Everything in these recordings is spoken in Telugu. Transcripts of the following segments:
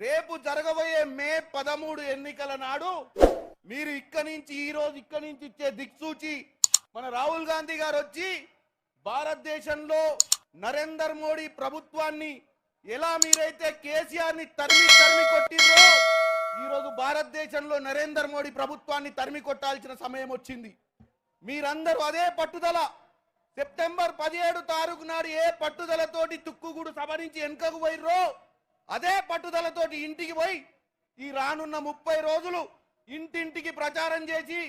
రేపు జరగబోయే మే పదమూడు ఎన్నికల నాడు మీరు ఇక్కడి నుంచి ఈ రోజు ఇక్కడి నుంచి ఇచ్చే దిక్సూచి మన రాహుల్ గాంధీ గారు వచ్చి భారతదేశంలో నరేందర్ మోడీ ప్రభుత్వాన్ని ఎలా మీరైతే కేసీఆర్ని తరిమి తరిమి కొట్టిందో ఈ రోజు భారతదేశంలో నరేందర్ మోడీ ప్రభుత్వాన్ని తరిమి కొట్టాల్సిన సమయం వచ్చింది. మీరందరూ అదే పట్టుదల. సెప్టెంబర్ పదిహేడు తారీఖు నాడు ఏ పట్టుదలతోటి తుక్కుగూడు సభ నుంచి వెనుకకు పోయిర్రో అదే పట్టుదలతోటి ఇంటికి పోయి ఈ రానున్న ముప్పై రోజులు ఇంటింటికి ప్రచారం చేసి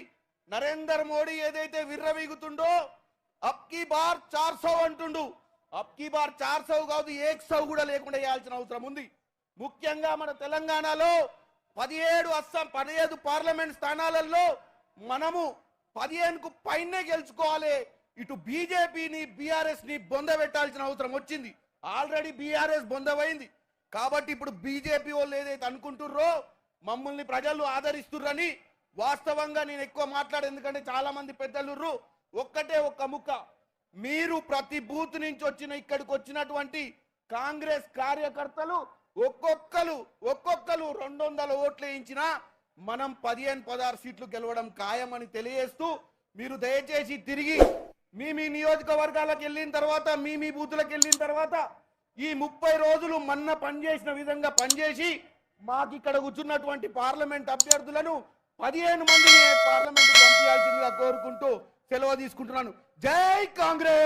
నరేందర్ మోడీ ఏదైతే విర్రవీగుతుండో అప్కి బార్ చార్ సౌ అంటుండు. అప్కి బార్ చార్ సౌ కాదు ఏక్ సౌ కూడా లేకుండా వేయాల్సిన అవసరం ఉంది. ముఖ్యంగా మన తెలంగాణలో పదిహేడు అస్సాం పదిహేడు పార్లమెంట్ స్థానాలలో మనము పదిహేనుకు పైనే గెలుచుకోవాలి. ఇటు బీజేపీని బీఆర్ఎస్ని బొంద బొందబెట్టాల్సిన అవసరం వచ్చింది. ఆల్రెడీ బీఆర్ఎస్ బొందమైంది. కాబట్టి ఇప్పుడు బీజేపీ వాళ్ళు ఏదైతే అనుకుంటుర్రో మమ్మల్ని ప్రజలు ఆదరిస్తుర్రని వాస్తవంగా నేను ఎక్కువ మాట్లాడు ఎందుకంటే చాలా మంది పెద్దలుర్రు. ఒక్కటే ఒక్క ముక్క. మీరు ప్రతి బూత్ నుంచి వచ్చిన ఇక్కడికి వచ్చినటువంటి కాంగ్రెస్ కార్యకర్తలు ఒక్కొక్కరు ఒక్కొక్కరు రెండు వందల ఓట్లు వేయించినా మనం పదిహేను పదహారు సీట్లు గెలవడం ఖాయమని తెలియజేస్తూ మీరు దయచేసి తిరిగి మీ మీ నియోజకవర్గాలకు వెళ్ళిన తర్వాత మీ మీ బూతులకు వెళ్ళిన తర్వాత ఈ ముప్పై రోజులు మన్న పనిచేసిన విధంగా పనిచేసి మాకు ఇక్కడ కూర్చున్నటువంటి పార్లమెంట్ అభ్యర్థులను పదిహేను మందిని పార్లమెంట్ పంపించాల్సిందిగా కోరుకుంటూ సెలవు తీసుకుంటున్నాను. జై కాంగ్రెస్!